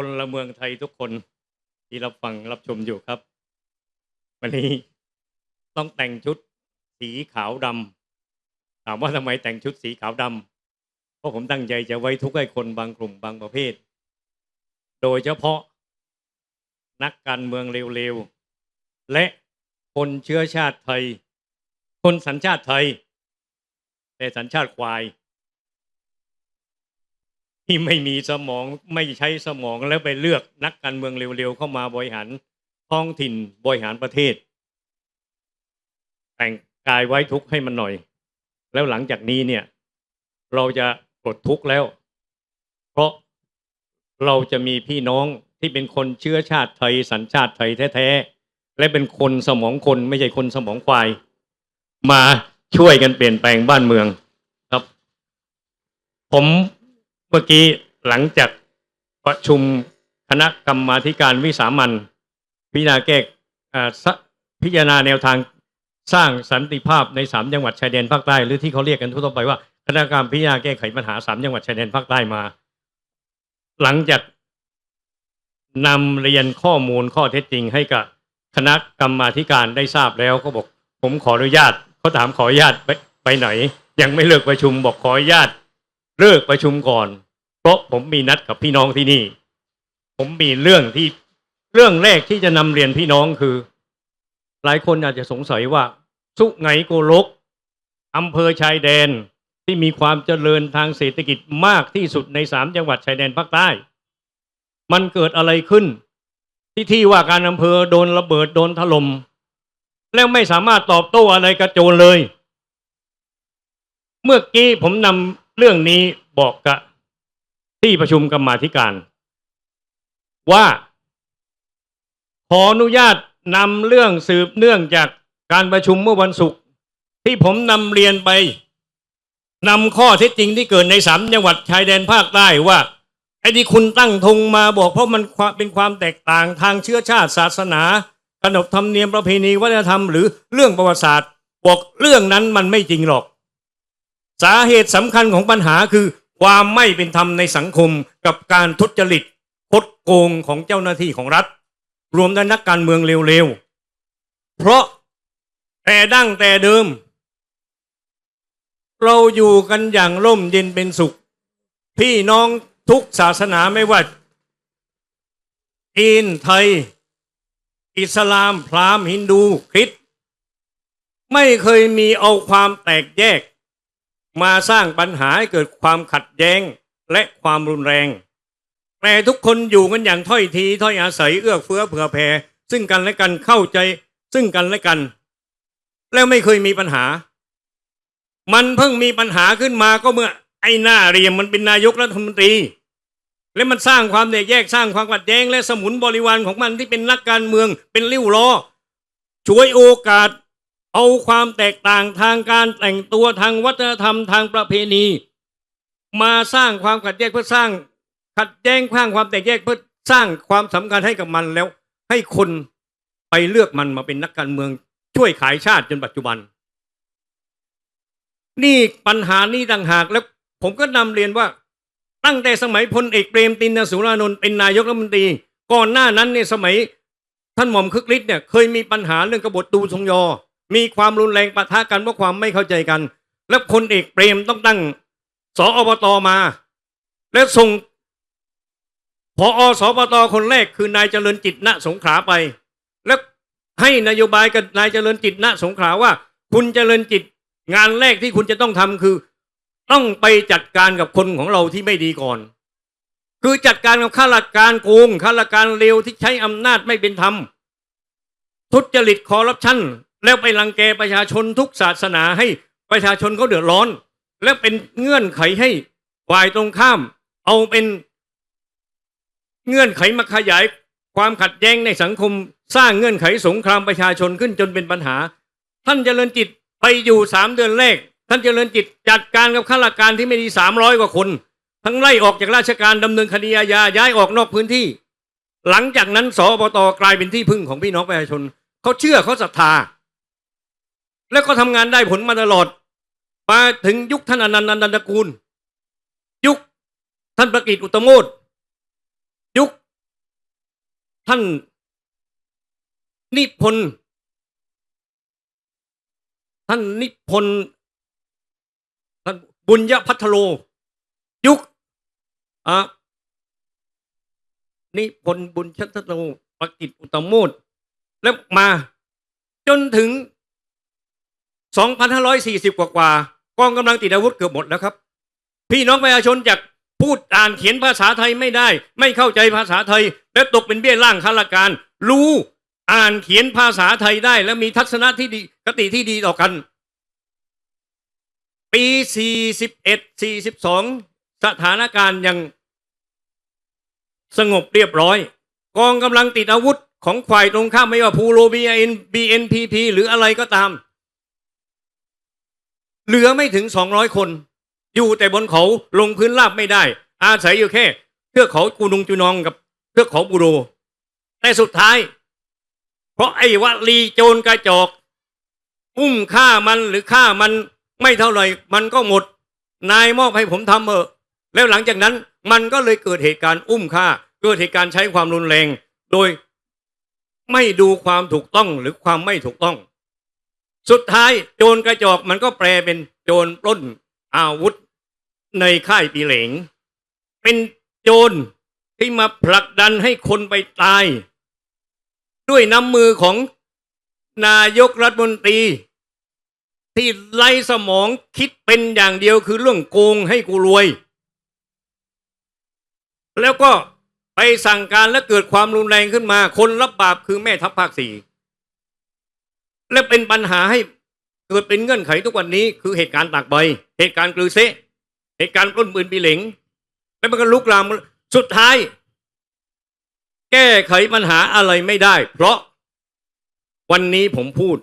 คนละเมืองไทยทุกคนที่รับฟังรับชมอยู่ครับ วันนี้ต้องแต่งชุดสีขาวดำถามว่าทำไมแต่งชุดสีขาวดำเพราะผมตั้งใจจะไว้ทุกข์ให้คนบางกลุ่มบางประเภท โดยเฉพาะนักการเมืองเร็วๆ และคนเชื้อชาติไทย คนสัญชาติไทย แต่สัญชาติควาย ที่ไม่มีสมองไม่ใช้สมองแล้วไปเลือกนักการเมืองเร็วๆเข้ามาบริหารท้องถิ่นบริหารประเทศ แต่งกายไว้ทุกข์ให้มันหน่อย แล้วหลังจากนี้เนี่ย เราจะปลดทุกข์แล้ว เพราะเราจะมีพี่น้องที่เป็นคนเชื้อชาติไทยสัญชาติไทยแท้ๆและเป็นคนสมองคนไม่ใช่คนสมองควาย มาช่วยกันเปลี่ยนแปลงบ้านเมืองครับ ผม เมื่อกี้หลังจากประชุมคณะกรรมาธิการวิสามันพิจารณาแก้พิจารณาแนวทางสร้างสันติภาพในสามจังหวัดชายแดนภาคใต้หรือที่เขาเรียกกันทั่วไปว่าคณะกรรมการพิจารณาแก้ไขปัญหาสามจังหวัดชายแดนภาคใต้มา หลังจากนำเรียนข้อมูลข้อเท็จจริงให้กับคณะกรรมาธิการได้ทราบแล้วเขาบอก ผมขออนุญาตเขาถามขออนุญาตไปไปไหน ยังไม่เลิกประชุมบอกขออนุญาต เลิกประชุมก่อน เพราะผมมีนัดกับพี่น้องที่นี่ ผมมีเรื่องที่เรื่องแรกที่จะนำเรียนพี่น้องคือ หลายคนอาจจะสงสัยว่า สุไหงโกลกอำเภอชายแดนที่มีความเจริญทางเศรษฐกิจมากที่สุดในสามจังหวัดชายแดนภาคใต้ มันเกิดอะไรขึ้น ที่ที่ว่าการอำเภอโดนระเบิดโดนถล่มแล้วไม่สามารถตอบโต้อะไรกับโจรเลย เมื่อกี้ผมนำ เรื่องนี้บอกกับที่ประชุมกรรมาธิการ ว่า ขออนุญาตนำเรื่องสืบเนื่องจากการประชุมเมื่อวันศุกร์ที่ผมนำเรียนไปนำข้อเท็จจริงที่เกิดในสามจังหวัดชายแดนภาคใต้ว่าไอ้ที่คุณตั้งธงมาบอกเพราะมันเป็นความแตกต่างทางเชื้อชาติศาสนาขนบธรรมเนียมประเพณีวัฒนธรรมหรือเรื่องประวัติศาสตร์ บอกเรื่องนั้นมันไม่จริงหรอก สาเหตุสำคัญของปัญหาคือ ความไม่เป็นธรรมในสังคมกับการทุจริตคดโกงของเจ้าหน้าที่ของรัฐ รวมทั้งนักการเมืองเร็วๆ เพราะแต่ดั้งแต่เดิม เราอยู่กันอย่างร่มเย็นเป็นสุข พี่น้องทุกศาสนาไม่ว่าจีนไทย อิสลามพราหมณ์ฮินดูคริสต์ไม่เคยมีเอาความแตกแยก มาสร้างปัญหาให้เกิดความขัดแย้งและความรุนแรง แต่ทุกคนอยู่กันอย่างถ้อยทีถ้อยอาศัยเอื้อเฟื้อเผื่อแผ่ซึ่งกันและกันเข้าใจซึ่งกันและกัน แล้วไม่เคยมีปัญหา มันเพิ่งมีปัญหาขึ้นมาก็เมื่อไอ้หน้าเรียมมันเป็นนายกรัฐมนตรี และมันสร้างความแตกแยกสร้างความขัดแย้งและสมุนบริวารของมันที่เป็นนักการเมืองเป็นริ้วล้อช่วยโอกาส เอาความแตกต่างทางการแต่งตัวทางวัฒนธรรมทางประเพณี มาสร้างความขัดแย้งเพื่อสร้างขัดแย้งสร้างความแตกแยกเพื่อสร้างความสำคัญให้กับมันแล้ว ให้คนไปเลือกมันมาเป็นนักการเมืองช่วยขายชาติจนปัจจุบัน นี่ปัญหานี้ต่างหากแล้วผมก็นำเรียนว่าตั้งแต่สมัยพลเอกเปรมตินสุรานนท์เป็นนายกรัฐมนตรี ก่อนหน้านั้นเนี่ยสมัยท่านหม่อมคึกฤทธิ์เนี่ยเคยมีปัญหาเรื่องกบฏตูทรงยอ มีความรุนแรงปะทะกันเพราะความไม่เข้าใจกัน แล้วพลเอกเปรมต้องตั้งสอบตมา แล้วส่งพออสอบตคนแรกคือนายเจริญจิตณสงขลาไป แล้วให้นโยบายกับนายเจริญจิตณสงขลาว่า คุณเจริญจิตงานแรกที่คุณจะต้องทำคือ ต้องไปจัดการกับคนของเราที่ไม่ดีก่อน คือจัดการกับข้าราชการโกงข้าราชการเลวที่ใช้อำนาจไม่เป็นธรรมทุจริตคอร์รัปชัน แล้วไปรังแกประชาชนทุกศาสนาให้ประชาชนเขาเดือดร้อน และเป็นเงื่อนไขให้ฝ่ายตรงข้าม เอาเป็นเงื่อนไขมาขยายความขัดแย้งในสังคม สร้างเงื่อนไขสงครามประชาชนขึ้นจนเป็นปัญหา ท่านเจริญจิตไปอยู่สามเดือนแรก ท่านเจริญจิตจัดการกับข้าราชการที่ไม่ดีสามร้อยกว่าคน ทั้งไล่ออกจากราชการดำเนินคดีอาญาย้ายออกนอกพื้นที่ หลังจากนั้นสอบตกลายเป็นที่พึ่งของพี่น้องประชาชนเขาเชื่อเขาศรัทธา แล้วก็ทำงานได้ผลมาตลอด มาถึงยุคท่านอนันต์อนันตกูล ยุคท่านประกิตอุตโมดยุคท่านนิพนธ์ท่านนิพนธ์ท่านบุญยพัทโล ยุคอะนิพนธ์บุญชัตโลประกิตอุตมโมดแล้วมาจนถึง 2,540 กว่ากว่ากองกำลังติดอาวุธเกือบหมดแล้วครับ พี่น้องประชาชนจากพูดอ่านเขียนภาษาไทยไม่ได้ ไม่เข้าใจภาษาไทย และตกเป็นเบี้ยล่างข้าราชการ รู้อ่านเขียนภาษาไทยได้ และมีทัศนะที่ดีคติที่ดีต่อกัน ปี 41 42 สถานการณ์ยังสงบเรียบร้อย กองกำลังติดอาวุธของฝ่ายตรงข้ามไม่ว่าพูโรบีเอ็นบีเอ็นพีพีหรืออะไรก็ตาม เหลือไม่ถึง200คน อยู่แต่บนเขาลงพื้นราบไม่ได้ อาศัยอยู่แค่เทือกเขากูนุงจูนองกับเทือกเขาบูโร แต่สุดท้าย เพราะไอ้วลีโจรกระจอกอุ้มฆ่ามันหรือฆ่ามันไม่เท่าไหร่มันก็หมด นายมอบให้ผมทำเถอะ แล้วหลังจากนั้นมันก็เลยเกิดเหตุการณ์อุ้มฆ่า เกิดเหตุการณ์ใช้ความรุนแรง โดยไม่ดูความถูกต้องหรือความไม่ถูกต้อง สุดท้ายโจรกระจอกมันก็แปลเป็นโจรปล้นอาวุธในค่ายปีเหลง เป็นโจรที่มาผลักดันให้คนไปตาย ด้วยน้ำมือของนายกรัฐมนตรี ที่ไล่สมองคิดเป็นอย่างเดียวคือเรื่องโกงให้กูรวย แล้วก็ไปสั่งการและเกิดความรุนแรงขึ้นมา คนรับบาปคือแม่ทัพภาคสี่ และเป็นปัญหาให้เกิดเป็นเงื่อนไขทุกวันนี้ คือเหตุการณ์ตากใบ เหตุการณ์กลือเซะเหตุการณ์ปล้นปืนปีเหลงแล้วมันก็ลุกลามสุดท้าย แก้ไขปัญหาอะไรไม่ได้ เพราะวันนี้ผมพูด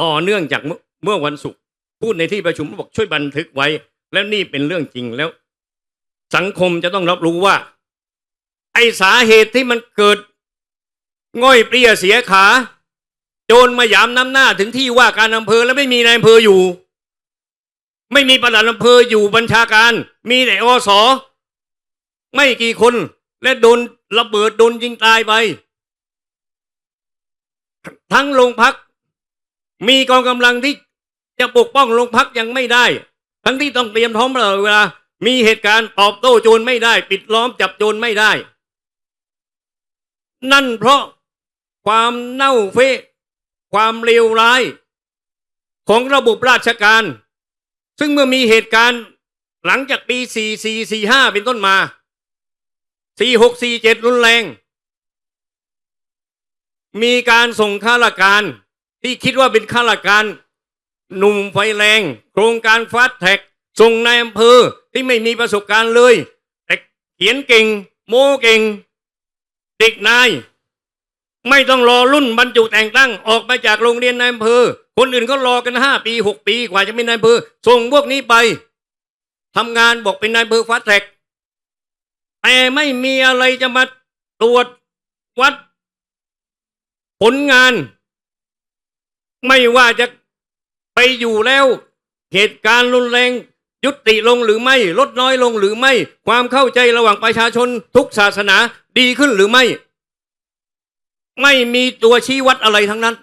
ต่อเนื่องจากเมื่อวันศุกร์พูดในที่ประชุมบอกช่วยบันทึกไว้ แล้วนี่เป็นเรื่องจริงแล้ว สังคมจะต้องรับรู้ว่า ไอสาเหตุที่มันเกิด ง่อยเปรี้ยเสียขา โจรมาหยามน้ำหน้าถึงที่ว่าการอำเภอแล้วไม่มีนายอำเภออยู่ ไม่มีประหลัดอำเภออยู่บัญชาการ มีแต่อสไม่กี่คน และโดนระเบิดโดนยิงตายไป ทั้งโรงพัก มีกองกำลังที่จะปกป้องโรงพักยังไม่ได้ ทั้งที่ต้องเตรียมพร้อมตลอดเวลา มีเหตุการณ์ตอบโต้โจรไม่ได้ ปิดล้อมจับโจรไม่ได้ นั่นเพราะความเน่าเฟะ ความเลวร้ายของระบบราชการ ซึ่งเมื่อมีเหตุการณ์หลังจากปี 4445 เป็นต้นมา 4647 รุนแรง มีการส่งข้าราชการที่คิดว่าเป็นข้าราชการหนุ่มไฟแรง โครงการฟาสแท็กส่งนายอำเภอที่ไม่มีประสบการณ์เลย แต่เขียนเก่ง โม้เก่ง เด็กนาย ไม่ต้องรอรุ่นบรรจุแต่งตั้งออกมาจากโรงเรียนนายอำเภอ คนอื่นก็รอกันห้าปีหกปีกว่าจะเป็นนายอำเภอ ส่งพวกนี้ไปทำงานบอกเป็นนายอำเภอฟาสแท็กแต่ไม่มีอะไรจะมาตรวจวัด ผลงาน ไม่ว่าจะไปอยู่แล้ว เหตุการณ์รุนแรง ยุติลงหรือไม่ ลดน้อยลงหรือไม่ ความเข้าใจระหว่างประชาชนทุกศาสนาดีขึ้นหรือไม่ ไม่มีตัวชี้วัดอะไรทั้งนั้น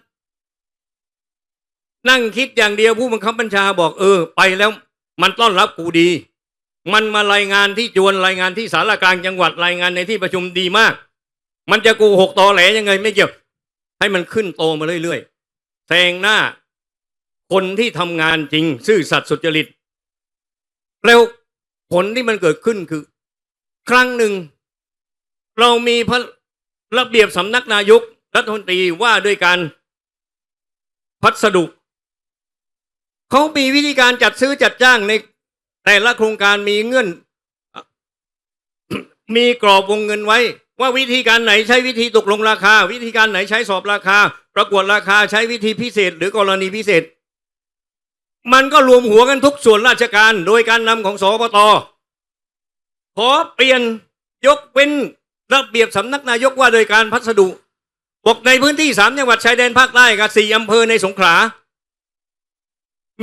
นั่งคิดอย่างเดียวผู้บังคับบัญชาบอกเออ ไปแล้ว มันต้อนรับกูดี มันมารายงานที่จวนรายงานที่สารกลางจังหวัดรายงานในที่ประชุมดีมาก มันจะกูหกตอแหลยังไง ไม่เกี่ยว ให้มันขึ้นโตมาเรื่อยๆแซงหน้า คนที่ทำงานจริง ซื่อสัตย์สุจริตแล้วผลที่มันเกิดขึ้นคือ ครั้งหนึ่ง เรามีพระ ระเบียบสำนักนายกรัฐมนตรีว่าด้วยการพัสดุเขามีวิธีการจัดซื้อจัดจ้างในแต่ละโครงการมีเงื่อน มีกรอบวงเงินไว้ ว่าวิธีการไหนใช้วิธีตกลงราคา วิธีการไหนใช้สอบราคา ประกวดราคาใช้วิธีพิเศษ หรือกรณีพิเศษ มันก็รวมหัวกันทุกส่วนราชการ โดยการนำของสปตขอเปลี่ยนยกเว้น ระเบียบสำนักนายกว่าโดยการพัสดุบอกในพื้นที่สามจังหวัดชายแดนภาคใต้กับสี่อำเภอในสงขลา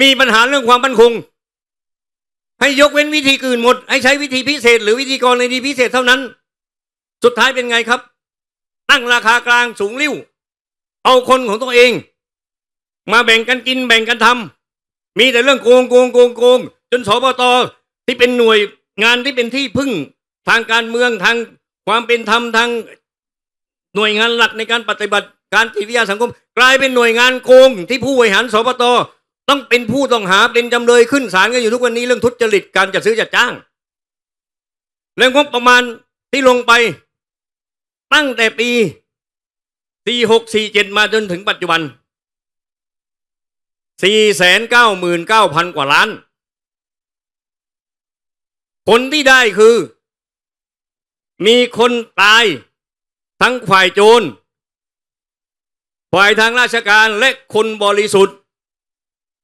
มีปัญหาเรื่องความมั่นคง ให้ยกเว้นวิธีอื่นหมด ให้ใช้วิธีพิเศษ หรือวิธีกรณีพิเศษเท่านั้น สุดท้ายเป็นไงครับ ตั้งราคากลางสูงริ้ว เอาคนของตัวเอง มาแบ่งกันกินแบ่งกันทำมีแต่เรื่องโกงโกงโกงโกงจนสบตที่เป็นหน่วยงานที่เป็นที่พึ่งทางการเมืองทาง ความเป็นธรรมทางหน่วยงานหลักในการปฏิบัติการจิตวิทยาสังคม กลายเป็นหน่วยงานโกงที่ผู้บริหารสบตต้องเป็นผู้ต้องหาเป็นจำเลยขึ้นศาลกันอยู่ทุกวันนี้เรื่องทุจริตการจัดซื้อจัดจ้างเรื่องงบประมาณที่ลงไปตั้งแต่ปี46 47มาจนถึงปัจจุบัน499,000กว่าล้าน ผลที่ได้คือ มีคนตายทั้งฝ่ายโจรฝ่ายทางราชการและคนบริสุทธิ์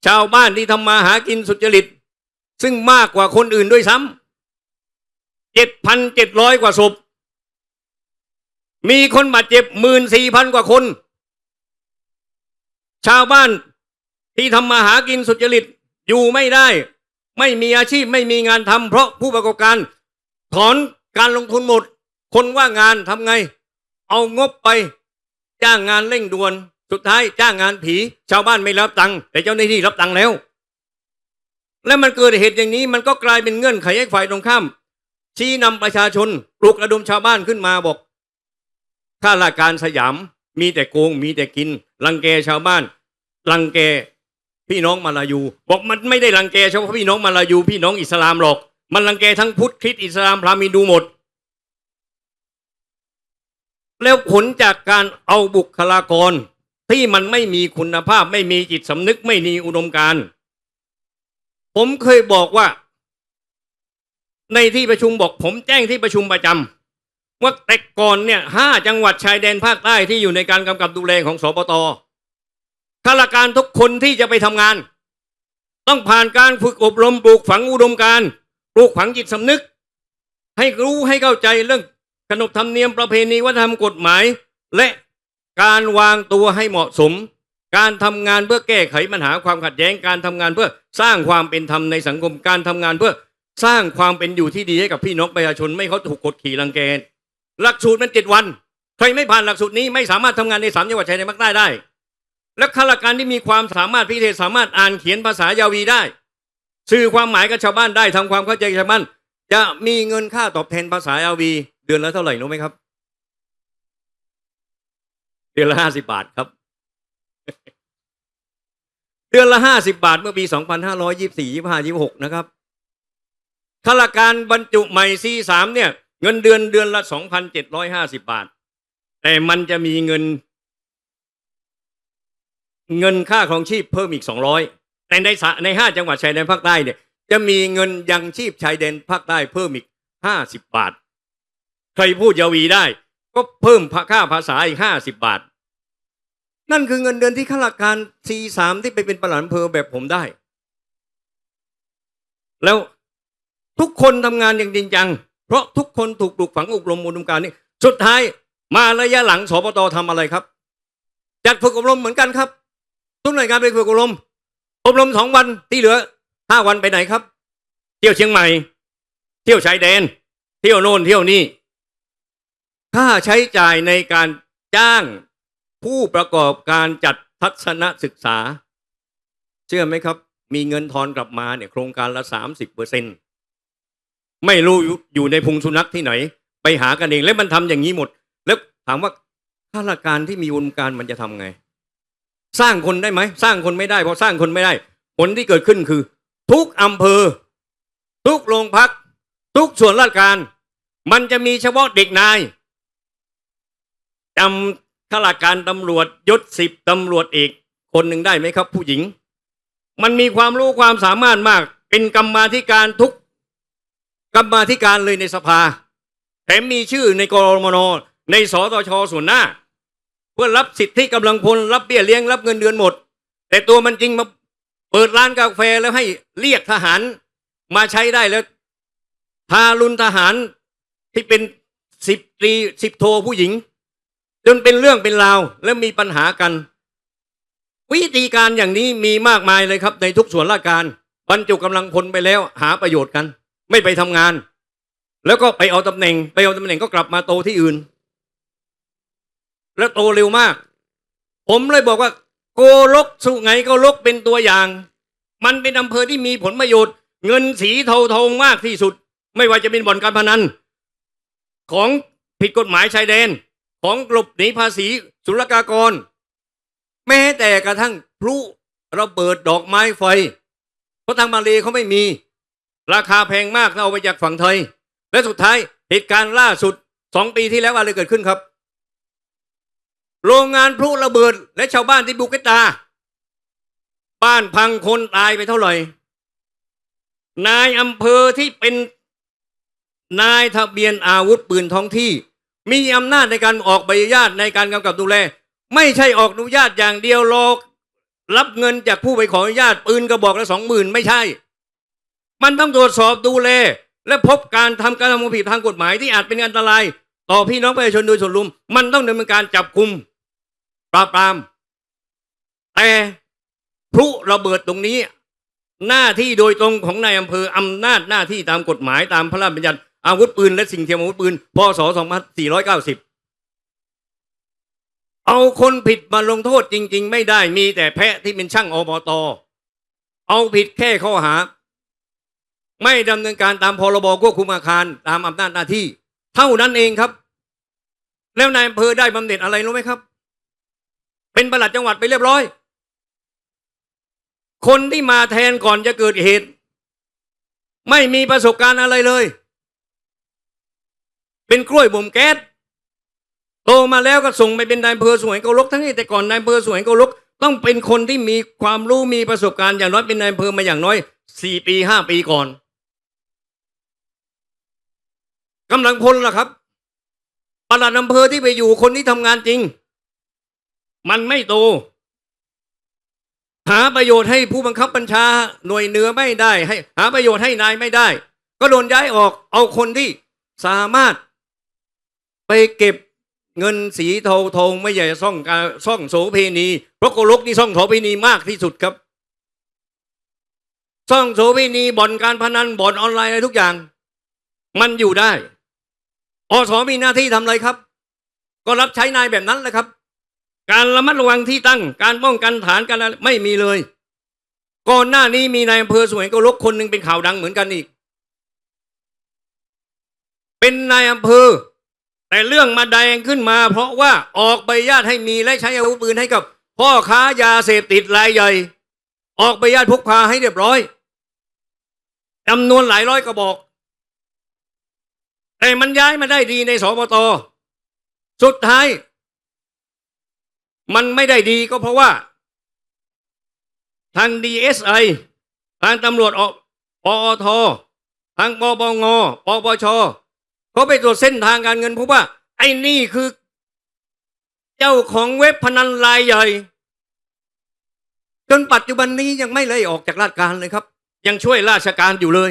ชาวบ้านที่ทำมาหากินสุจริต ซึ่งมากกว่าคนอื่นด้วยซ้ำ7,700กว่าศพ มีคนบาดเจ็บหมื่นสี่พันกว่าคน ชาวบ้านที่ทำมาหากินสุจริตอยู่ไม่ได้ ไม่มีอาชีพไม่มีงานทำเพราะผู้ประกอบการถอน การลงทุนหมด คนว่างงานทำไง เอางบไป จ้างงานเร่งด่วน สุดท้ายจ้างงานผี ชาวบ้านไม่รับตังค์แต่เจ้าหน้าที่รับตังค์แล้ว และมันเกิดเหตุอย่างนี้มันก็กลายเป็นเงื่อนไขให้ฝ่ายตรงข้าม ชี้นำประชาชนปลุกระดมชาวบ้านขึ้นมาบอกข้าราชการสยามมีแต่โกงมีแต่กิน รังแกชาวบ้าน รังแกพี่น้องมาลายู บอกมันไม่ได้รังแกเฉพาะพี่น้องมาลายู พี่น้องอิสลามหรอก มันรังแกทั้งพุทธคริสต์อิสลามพราหมณ์ฮินดูหมด แล้วผลจากการเอาบุคลากรที่มันไม่มีคุณภาพไม่มีจิตสำนึกไม่มีอุดมการ ผมเคยบอกว่า ในที่ประชุมบอกผมแจ้งที่ประชุมประจำว่าแต่ก่อนเนี่ยห้าจังหวัดชายแดนภาคใต้ที่อยู่ในการกำกับดูแลของสปตข้าราชการทุกคนที่จะไปทำงาน ต้องผ่านการฝึกอบรมปลูกฝังอุดมการ ลูกฝังจิตสำนึก ให้รู้ให้เข้าใจเรื่องขนบธรรมเนียมประเพณีวัฒนธรรมกฎหมาย และการวางตัวให้เหมาะสม การทำงานเพื่อแก้ไขปัญหาความขัดแย้งการทำงานเพื่อสร้างความเป็นธรรมในสังคมการทำงานเพื่อสร้างความเป็นอยู่ที่ดีให้กับพี่น้องประชาชนไม่เขาถูกกดขี่รังแกหลักสูตรมันเจ็ดวันใครไม่ผ่านหลักสูตรนี้ไม่สามารถทำงานในสามจังหวัดชายแดนภาคใต้ได้ และข้าราชการที่มีความสามารถพิเศษสามารถอ่านเขียนภาษายาวีได้ สื่อความหมายกับชาวบ้านได้ทำความเข้าใจชาวบ้านจะมีเงินค่าตอบแทนภาษายาวีเดือนละเท่าไหร่รู้ไหมครับ เดือนละห้าสิบาทครับ เดือนละห้าสิบาทเมื่อปีสองพันห้าร้อยยี่สี่ยี่ห้ายี่หกนะครับข้าราชการบรรจุใหม่ซีสามเนี่ย เงินเดือนเดือนละสองพันเจ็ดร้อยห้าสิบาท แต่มันจะมีเงิน เงินค่าของชีพเพิ่มอีกสองร้อย แต่ในในห้าจังหวัดชายแดนภาคใต้เนี่ยจะมีเงินยังชีพชายแดนภาคใต้เพิ่มอีกห้าสิบบาท ใครพูดยาวีได้ ก็เพิ่มค่าภาษาอีกห้าสิบบาท นั่นคือเงินเดือนที่ข้าราชการซีสามที่ไปเป็นประหลัดอำเภอแบบผมได้ แล้วทุกคนทำงานอย่างจริงจัง เพราะทุกคนถูกปลูกฝังอบรมอุดมการณ์นี้สุดท้ายมาระยะหลังสปตทำอะไรครับจัดฝึกอบรมเหมือนกันครับทุกหน่วยงานไปฝึกอบรม อบรมสองวันที่เหลือห้าวันไปไหนครับ เที่ยวเชียงใหม่ เที่ยวชายแดน เที่ยวโน่นเที่ยวนี่ค่าใช้จ่ายในการจ้างผู้ประกอบการจัดทัศนศึกษา เชื่อไหมครับ มีเงินทอนกลับมาเนี่ยโครงการละสามสิบเปอร์เซ็นไม่รู้อยู่ในพุงสุนัขที่ไหน ไปหากันเอง แล้วมันทำอย่างนี้หมด แล้วถามว่าข้าราชการที่มีอุดมการมันจะทำไง สร้างคนได้ไหมสร้างคนไม่ได้เพราะสร้างคนไม่ได้ ผลที่เกิดขึ้นคือ ทุกอำเภอ ทุกโรงพัก ทุกส่วนราชการ มันจะมีเฉพาะเด็กนายจำข้าราชการตำรวจยศสิบตำรวจเอกคนหนึ่งได้ไหมครับ ผู้หญิง มันมีความรู้ความสามารถมาก เป็นกรรมาธิการทุกกรรมาธิการเลยในสภาแถมมีชื่อในกรมนในสตชส่วนหน้า พื่อรับสิทธิกำลังพลรับเบี้ยเลี้ยงรับเงินเดือนหมด แต่ตัวมันจริงมาเปิดร้านกาแฟแล้วให้เรียกทหารมาใช้ได้แล้วทารุณทหารที่เป็นสิบตรีสิบโทผู้หญิง จนเป็นเรื่องเป็นราวและมีปัญหากัน วิธีการอย่างนี้มีมากมายเลยครับ ในทุกส่วนราชการบรรจุกำลังพลไปแล้วหาประโยชน์กัน ไม่ไปทำงาน แล้วก็ไปเอาตำแหน่ง ไปเอาตำแหน่งก็กลับมาโตที่อื่น และโตเร็วมาก ผมเลยบอกว่า โกลกสุไหงโกลกเป็นตัวอย่าง มันเป็นอำเภอที่มีผลประโยชน์ เงินสีเทาทองมากที่สุด ไม่ว่าจะเป็นบ่อนการพนันของผิดกฎหมายชายแดนของหลบหนีภาษีศุลกากร แม้แต่กระทั่งพลุระเบิดดอกไม้ไฟ เพราะทางมาเลเขาไม่มี ราคาแพงมากเอาไปจากฝั่งไทย และสุดท้ายเหตุการณ์ล่าสุดสองปีที่แล้วอะไรเกิดขึ้นครับ โรงงานพลุระเบิด และชาวบ้านที่บุกตา บ้านพังคนตายไปเท่าไหร่ นายอำเภอที่เป็นนายทะเบียนอาวุธปืนท้องที่ มีอำนาจในการออกใบอนุญาตในการกำกับดูแล ไม่ใช่ออกอนุญาตอย่างเดียวรอรับเงินจากผู้ไปขออนุญาตปืนกระบอกละสองหมื่นไม่ใช่ มันต้องตรวจสอบดูแล และพบการทำการทำผิดทางกฎหมายที่อาจเป็นอันตราย ต่อพี่น้องประชาชนโดยส่วนรวมมันต้องดำเนินการจับกุม ปราบปราม แต่พลุระเบิดตรงนี้ หน้าที่โดยตรงของนายอำเภออำนาจหน้าที่ตามกฎหมายตามพระราชบัญญัติอาวุธปืนและสิ่งเทียมอาวุธปืนพศ2490 เอาคนผิดมาลงโทษจริง ๆ ไม่ได้มีแต่แพะที่เป็นช่างอบตเอาผิดแค่ข้อหา ไม่ดำเนินการตามพรบควบคุมอาคารตามอำนาจหน้าที่ เท่านั้นเองครับ แล้วนายอำเภอได้บำเหน็จอะไรรู้ไหมครับ เป็นประหลัดจังหวัดไปเรียบร้อย คนที่มาแทนก่อนจะเกิดเหตุ ไม่มีประสบการณ์อะไรเลย เป็นกล้วยบ่มแก๊สโตมาแล้วก็ส่งไปเป็นนายอำเภอสวยโกลกทั้งนี้แต่ก่อนนายอำเภอสวยโกลกต้องเป็นคนที่มีความรู้มีประสบการณ์อย่างน้อยเป็นนายอำเภอมาอย่างน้อยสี่ปีห้าปีก่อนกำลังพลล่ะครับปลัดอำเภอที่ไปอยู่คนที่ทำงานจริง มันไม่โต หาประโยชน์ให้ผู้บังคับบัญชาหน่วยเหนือไม่ได้ ให้ หาประโยชน์ให้นายไม่ได้ ก็โดนย้ายออกเอาคนที่สามารถ ไปเก็บเงินสีเทาทองไม่ใหญ่ซ่องการซ่องโสเพณีเพราะโกลกนี่ซ่องโสเพณีมากที่สุดครับ ซ่องโสเพณีบ่อนการพนันบ่อนออนไลน์อะไรทุกอย่าง มันอยู่ได้อสมีหน้าที่ทำอะไรครับ ก็รับใช้นายแบบนั้นแหละครับ การระมัดระวังที่ตั้ง การป้องกันฐานการอะไรไม่มีเลย ก่อนหน้านี้มีนายอำเภอสวยโกลกคนหนึ่งเป็นข่าวดังเหมือนกันอีก เป็นนายอำเภอ แต่เรื่องมาแดงขึ้นมา เพราะว่าออกใบญาตให้มีและใช้อาวุธปืนให้กับ พ่อค้ายาเสพติดรายใหญ่ ออกใบญาตพกพาให้เรียบร้อยจำนวนหลายร้อยกระบอก แต่มันย้ายมาได้ดีในสปตสุดท้าย มันไม่ได้ดีก็เพราะว่า ทางดีเอสไอทางตำรวจอปอททางปปงปปชเขาไปตรวจเส้นทางการเงินพบว่า ไอ้นี่คือ เจ้าของเว็บพนันรายใหญ่ จนปัจจุบันนี้ยังไม่เลยออกจากราชการเลยครับ ยังช่วยราชการอยู่เลย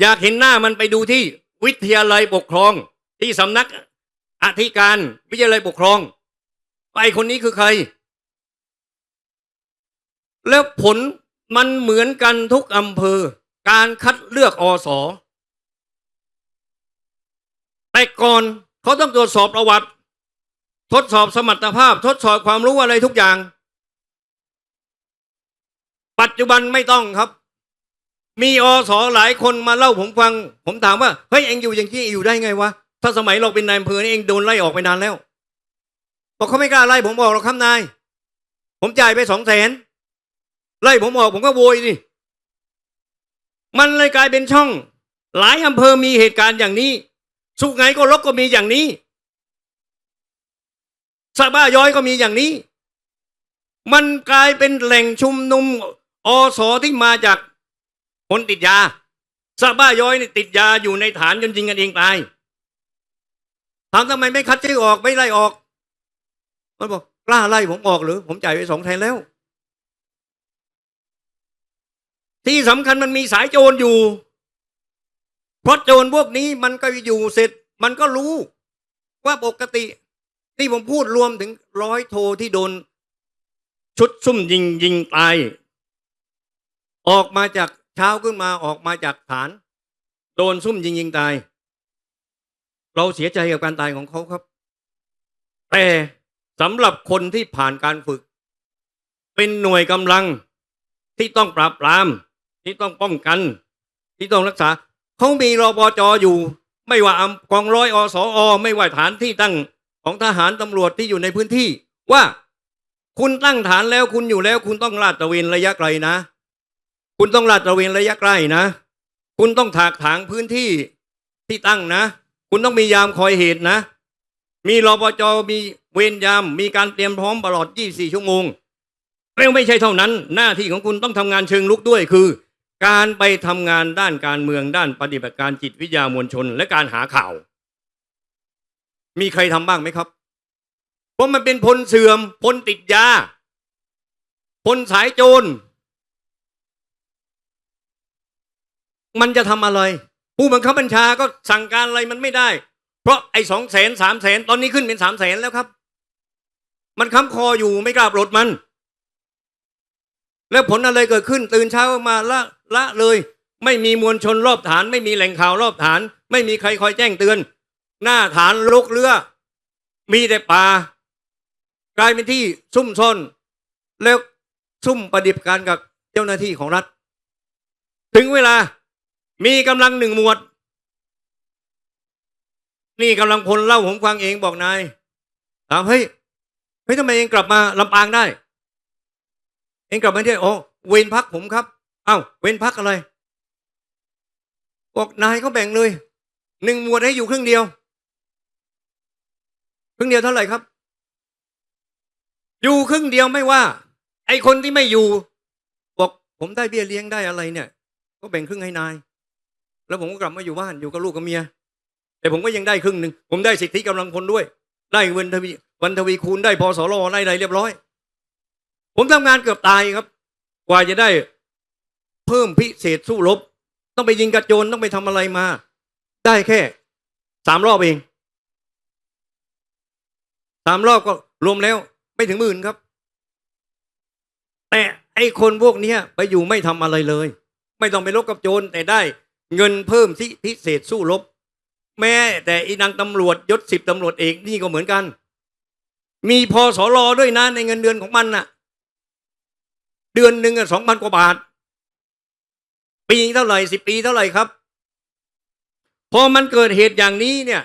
อยากเห็นหน้ามันไปดูที่วิทยาลัยปกครองที่สำนัก อธิการวิทยาลัยปกครอง ไปคนนี้คือใคร แล้วผลมันเหมือนกันทุกอำเภอ การคัดเลือกอสอแต่ก่อนเขาต้องตรวจสอบประวัติ ทดสอบสมรรถภาพ ทดสอบความรู้อะไรทุกอย่าง ปัจจุบันไม่ต้องครับ มีอสอหลายคนมาเล่าผมฟัง ผมถามว่าเฮ้ยเอ็งอยู่อย่างนี้อยู่ได้ไงวะ ถ้าสมัยเราเป็นนายอำเภอนี่เองโดนไล่ออกไปนานแล้ว บอกเขาไม่กล้าไล่ผมออกหรอกครับนาย ผมจ่ายไปสองแสนไล่ผมออกผมก็โวยดิมันเลยกลายเป็นช่อง หลายอำเภอมีเหตุการณ์อย่างนี้ สุไหงก็ลกก็มีอย่างนี้สะบ้าย้อยก็มีอย่างนี้ มันกลายเป็นแหล่งชุมนุมอสอที่มาจากคนติดยาสะบ้าย้อยนี่ติดยาอยู่ในฐานจนยิงกันเองตาย ถามทำไมไม่คัดชื่อออกไม่ไล่ออก มันบอกกล้าไล่ผมออกหรือ ผมจ่ายไปสองแทนแล้ว ที่สำคัญมันมีสายโจรอยู่ เพราะโจรพวกนี้มันก็อยู่เสร็จ มันก็รู้ ว่าปกติ นี่ผมพูดรวมถึงร้อยโทที่โดน ชุดซุ่มยิงยิงตาย ออกมาจากเช้าขึ้นมาออกมาจากฐาน โดนซุ่มยิงยิงตาย เราเสียใจกับการตายของเขาครับ แต่สำหรับคนที่ผ่านการฝึก เป็นหน่วยกำลังที่ต้องปราบปราม ที่ต้องป้องกัน ที่ต้องรักษาเขามีรปจอยู่ ไม่ว่าอกองร้อยอสอไม่ว่าฐานที่ตั้งของทหารตำรวจที่อยู่ในพื้นที่ ว่าคุณตั้งฐานแล้วคุณอยู่แล้ว คุณต้องลาดตระเวนระยะไกลนะ คุณต้องลาดตระเวนระยะใกล้นะ คุณต้องถากถางพื้นที่ที่ตั้งนะ คุณต้องมียามคอยเหตุนะ มีรปจมีเวรยาม มีการเตรียมพร้อมตลอด 24 ชั่วโมงแล้วไม่ใช่เท่านั้น หน้าที่ของคุณต้องทำงานเชิงลุกด้วยคือ การไปทำงานด้านการเมืองด้านปฏิบัติการจิตวิทยามวลชน และการหาข่าว มีใครทำบ้างไหมครับ เพราะมันเป็นพลเสื่อมพลติดยาพลสายโจรมันจะทำอะไร ผู้บังคับบัญชาก็สั่งการอะไรมันไม่ได้ เพราะไอ้สองแสนสามแสนตอนนี้ขึ้นเป็นสามแสนแล้วครับ มันค้ำคออยู่ไม่กล้าปลดมัน แล้วผลอะไรเกิดขึ้น ตื่นเช้ามาละละเลย ไม่มีมวลชนรอบฐาน ไม่มีแหล่งข่าวรอบฐาน ไม่มีใครคอยแจ้งเตือน หน้าฐานลกเรือ มีแต่ป่ากลายเป็นที่ซุ่มซ่อนแล้วซุ่มปฏิบัติการกับเจ้าหน้าที่ของรัฐ ถึงเวลา มีกำลังหนึ่งหมวด นี่กำลังพลเล่าผมฟังเองบอกนายถามเฮ้ยเฮ้ยทำไมเองกลับมาลำปางได้ เองกลับมาที่อ๋อเวรพักผมครับอ้าวเวรพักอะไรบอกนายเขาแบ่งเลยหนึ่งหมวดให้อยู่ครึ่งเดียวครึ่งเดียวเท่าไหร่ครับ อยู่ครึ่งเดียวไม่ว่า ไอคนที่ไม่อยู่ บอกผมได้เบี้ยเลี้ยงได้อะไรเนี่ย ก็แบ่งครึ่งให้นาย แล้วผมก็กลับมาอยู่บ้านอยู่กับลูกกับเมีย แต่ผมก็ยังได้ครึ่งหนึ่งผมได้สิทธิกำลังพลด้วย ได้เงินทวีวันทวีคูณได้พอสรได้อะไรเรียบร้อย ผมทำงานเกือบตายครับ กว่าจะได้เพิ่มพิเศษสู้รบ ต้องไปยิงกระโจนต้องไปทำอะไรมา ได้แค่สามรอบเองสามรอบก็รวมแล้วไม่ถึงหมื่นครับ แต่ไอ้คนพวกนี้ไปอยู่ไม่ทำอะไรเลย ไม่ต้องไปลบกับโจรแต่ได้ เงินเพิ่มที่พิเศษสู้รบ แม้แต่อีนางตำรวจยศสิบตำรวจเอกนี่ก็เหมือนกัน มีพอสอรอด้วยนะในเงินเดือนของมันน่ะ เดือนหนึ่งสองพันกว่าบาท ปีเท่าไหร่สิบปีเท่าไหร่ครับ พอมันเกิดเหตุอย่างนี้เนี่ย